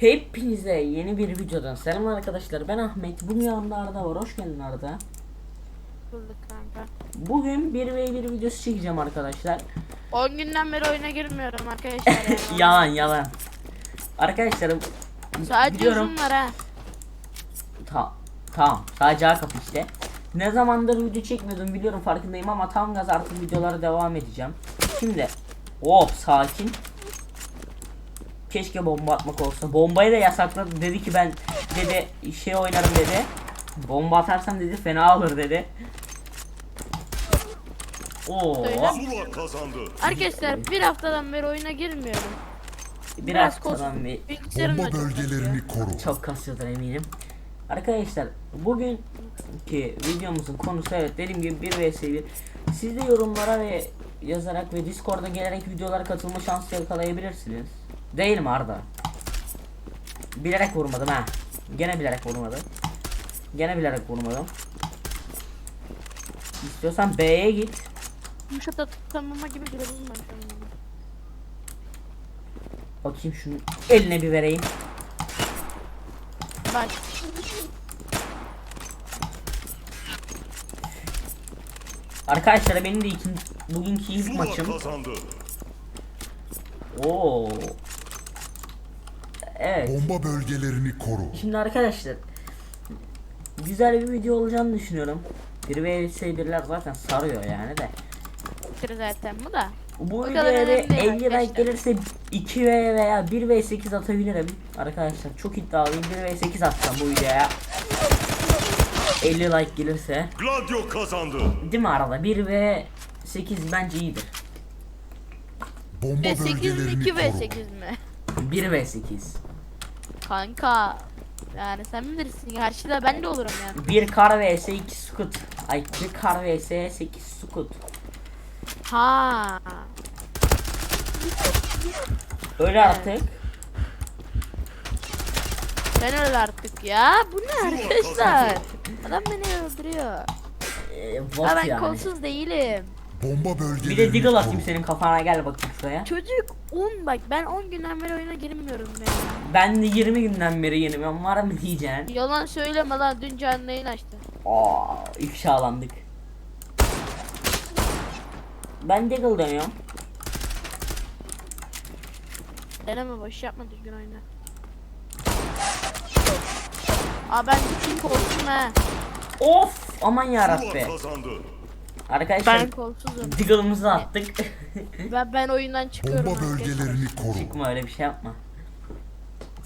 Hepinize yeni bir videodan selam arkadaşlar. Ben Ahmet. Bugün yanımda Arda var. Hoş geldin Arda. Bulduk kanka. Bugün 1v1 videosu çekeceğim arkadaşlar. 10 günden beri oyuna girmiyorum arkadaşlar. ya. Yalan yalan. Arkadaşlar Sadece biliyorum. uzun var ha. ta Tamam. Sadece A kapı işte. Ne zamandır video çekmiyordum biliyorum farkındayım ama tam gaz artık videolara devam edeceğim. Şimdi Oh sakin Keşke bomba atmak olsa. Bombayı da yasakladı. Dedi ki ben dedi şey oynarım dedi. Bomba atarsam dedi fena olur dedi. Oo. Söyle. Zula kazandı. Arkadaşlar bir haftadan beri oyuna girmiyorum. Biraz kalan bir Bilgisayarım da Bomba çok bölgelerini koru. çok kasıyordur eminim. Arkadaşlar bugünkü videomuzun konusu evet dediğim gibi 1 vs 1. Siz de yorumlara ve yazarak ve Discord'a gelerek videolara katılma şansı yakalayabilirsiniz. Değil mi Arda? Bilerek vurmadım ha. Gene bilerek vurmadım. Gene bilerek vurmadım. İstiyorsan B'ye git. Yumuşat atıklanmama gibi bir durum var şu an. Bakayım şunu eline bir vereyim. Bak. Arkadaşlar benim de ikinci, bugünkü ilk maçım. Oo. Evet. Bomba bölgelerini koru. Şimdi arkadaşlar güzel bir video olacağını düşünüyorum. 1 vs 1'ler zaten sarıyor yani de. Bitir zaten bu da. Bu videoya bir önemli değil 50 like arkadaşlar. gelirse 2 v veya 1 v 8 atabilirim. Arkadaşlar çok iddialıyım 1 v 8 atacağım bu videoya. 50 like gelirse. Gladio kazandı. Değil mi arada? 1 v 8 bence iyidir. Bomba Ve 8 mi bölgelerini 2 ve koru. 8 mi? 1 v 8. Kanka. Yani sen bilirsin. Karşıda ben de olurum yani. 1 kar vs 2 scoot. Ay 1 kar vs 8 scoot. Ha. Öyle artık. Ben öyle artık ya. Bu ne arkadaşlar? Adam beni öldürüyor. Ee, ben yani. kolsuz değilim. Bomba bölgelerini Bir de koru. atayım senin kafana gel bakayım şuraya. Çocuk 10 bak ben 10 günden beri oyuna girmiyorum ya. Ben de 20 günden beri. Ben var mı diyeceksin? Yalan söyleme lan dün canlı yayın açtı. Aa, ifşalandık. Ben deagle dönüyorum. Deneme boş yapma düzgün oyna. Aa ben bütün kolsuzum he. Of aman Zula yarabbi. kazandı. Arkadaşlar Ben kolsuzum. deagle'ımızı attık. Ben ben oyundan çıkıyorum. Bomba bölgelerini koru. Çıkma öyle bir şey yapma.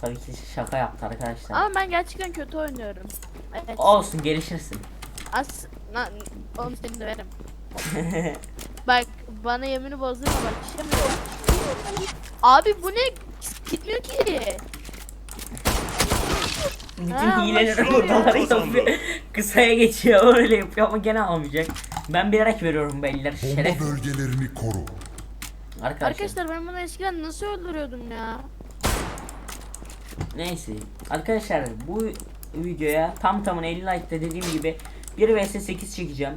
Tabii ki şaka yaptı arkadaşlar. Ama ben gerçekten kötü oynuyorum. Evet. Olsun gelişirsin. As na, oğlum seni döverim. Bak bana yemini bozdurma bak işlemiyorum. Abi bu ne? Gitmiyor ki. Bütün ortaları Kazandı. yapıyor. Kısaya geçiyor öyle yapıyor ama gene almayacak. Ben bilerek veriyorum beyler Bomba şeref. bölgelerini koru. Arkadaşlar. Arkadaşlar ben bunu eskiden nasıl öldürüyordum ya? Neyse. Arkadaşlar bu videoya tam tamına 50 like'da dediğim gibi 1 vs 8 çekeceğim.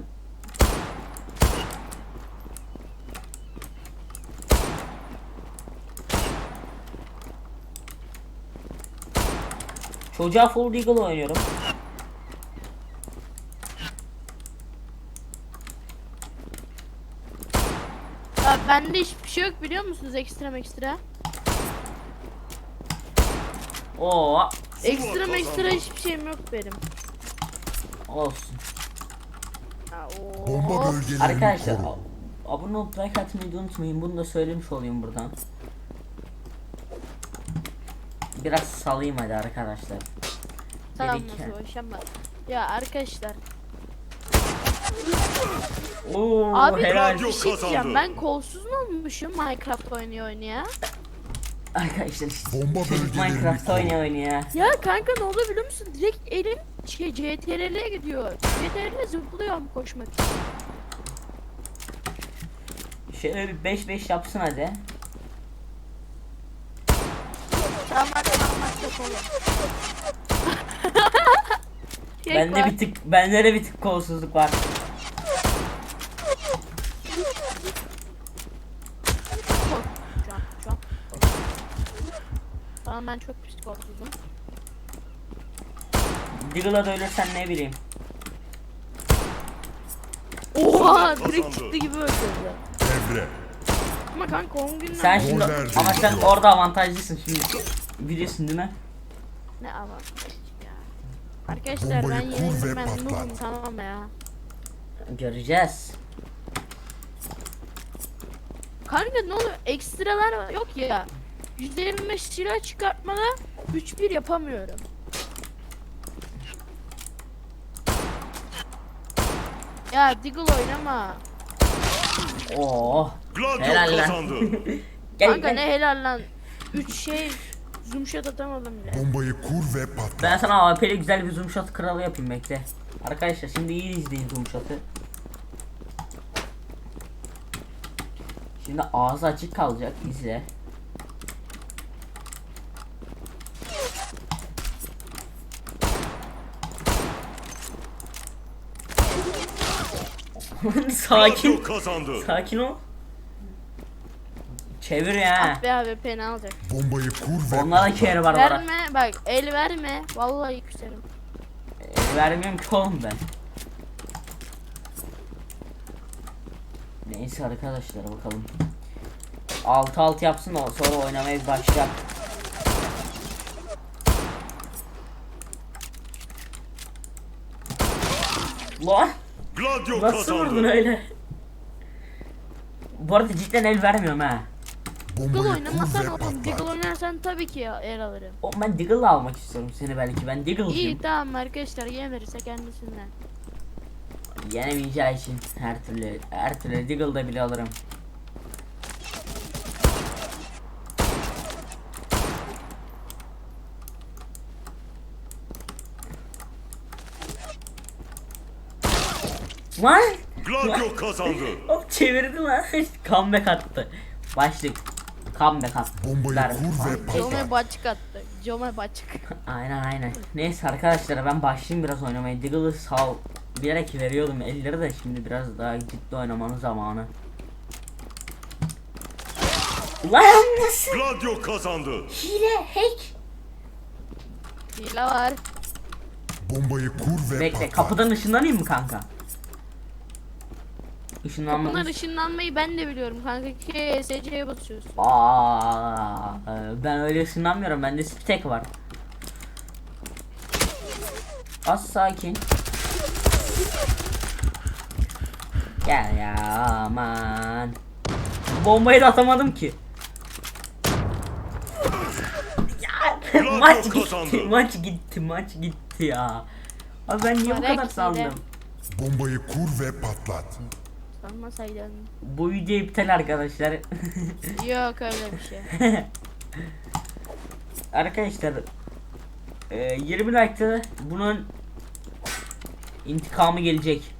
Çocuğa full deagle oynuyorum. Bende hiçbir şey yok biliyor musunuz ekstra ekstra? Oo Ekstra ekstra hiçbir şeyim yok benim. olsun. Ya, Bomba oo. bölgelerini Arkadaşlar a- abone olup like atmayı da unutmayın. Bunu da söylemiş olayım buradan. Biraz salayım hadi arkadaşlar. Tamam Dedik. Ya arkadaşlar. Oo, Abi helal. bir şey diyeceğim. Ben kolsuz mu olmuşum Minecraft oynuyor oynaya? Arkadaşlar işte Bomba çocuk bölgelerini Minecraft koru. oynuyor oynuyor. Ya kanka ne oldu biliyor musun? Direkt elim şey CTRL'e gidiyor. CTRL'e zıplıyorum koşmak için. Şöyle bir 5-5 yapsın hadi. Tamam hadi oğlum. Şey Bende var. bir tık bende de bir tık kolsuzluk var. Şu an, şu an. Ama ben çok psikopatlıydım. Diggle'a da ölürsen ne bileyim. Oha direkt çıktı gibi öldürdü. Devre. Ama kanka 10 günden Sen şimdi ama sen orada avantajlısın şimdi. Biliyorsun değil mi? ne avantaj ya. Arkadaşlar Bombayı ben kur yenildim ve patlat. noobum tamam ya. Göreceğiz. Kanka ne oluyor ekstralar yok ya. %25 silah çıkartmada 3-1 yapamıyorum. Ya Diggle oynama. Oo. Gladio Helal lan. kazandı. Gel, Kanka gel. ne helal lan. 3 şey zoom shot atamadım bile. Bombayı kur ve patlat. Ben sana AWP'li güzel bir zoom shot kralı yapayım bekle. Arkadaşlar şimdi iyi izleyin zoom shot'ı. Şimdi ağzı açık kalacak izle. Sakin. Sakin ol. Çevir ya. Be abi pena alacak. Bombayı kur ve Onlara kere var bana. Verme bak el verme. Vallahi küserim. E, vermiyorum ki oğlum ben. Neyse arkadaşlar bakalım. 6-6 yapsın o sonra oynamaya başlayalım. Lan Gladio nasıl vurdun kazandı. öyle? Bu arada cidden el vermiyorum ha. Diggle oynamasan oğlum. Diggle oynarsan tabii ki ya, el alırım. O ben Diggle'la almak istiyorum seni belki. Ben İyi Diggle'cıyım. tamam arkadaşlar yem verirse kendisinden. Yenemeyeceği için her türlü her türlü Diggle'da bile alırım. Lan! Gladio kazandı. Hop çevirdi lan. Comeback attı. Başlık. Comeback attı. Bombayı Ver. kur ve Jome patlat. baçık attı. Jome baçık. Aynen aynen. Neyse arkadaşlar ben başlayayım biraz oynamaya. Diggle'ı sağ bilerek veriyordum elleri de şimdi biraz daha ciddi oynamanın zamanı. Lan nasıl? Gladio kazandı. Hile hack. Hile var. Bombayı kur ve Bekle patlat. kapıdan ışınlanayım mı kanka? Bunlar Işınlanmanın... ışınlanmayı ben de biliyorum kanka. KSC'ye basıyorsun. Aa, ben öyle ışınlanmıyorum. Bende sptek var. Az sakin. Gel ya aman. Bombayı da atamadım ki. Ya, maç gitti, maç gitti, maç gitti ya. Abi ben niye bu kadar sandım? Bombayı kur ve patlat. Sanmasaydın. Bu video iptal arkadaşlar. Yok öyle bir şey. Arkadaşlar e, 20 like'ta bunun intikamı gelecek.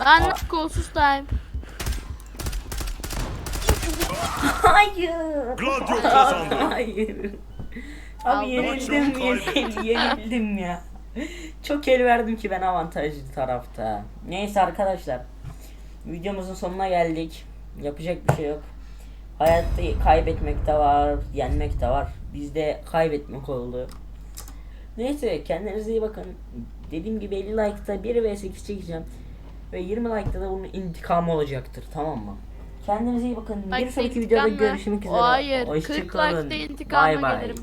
Ben kolsuz time. Hayır. Gladio kazandı. Hayır. Abi Aldım. yenildim, yenildim, yenildim ya. Çok el verdim ki ben avantajlı tarafta. Neyse arkadaşlar. Videomuzun sonuna geldik. Yapacak bir şey yok. Hayatta kaybetmek de var, yenmek de var. Bizde kaybetmek oldu. Neyse kendinize iyi bakın. Dediğim gibi 50 like'da 1 vs 8 çekeceğim. Ve 20 like'da da bunun intikamı olacaktır tamam mı? Kendinize iyi bakın. Bak, bir sonraki intikam videoda mı? görüşmek üzere. Hayır, 40 Hoşçakalın. intikama Bay bay. gelirim.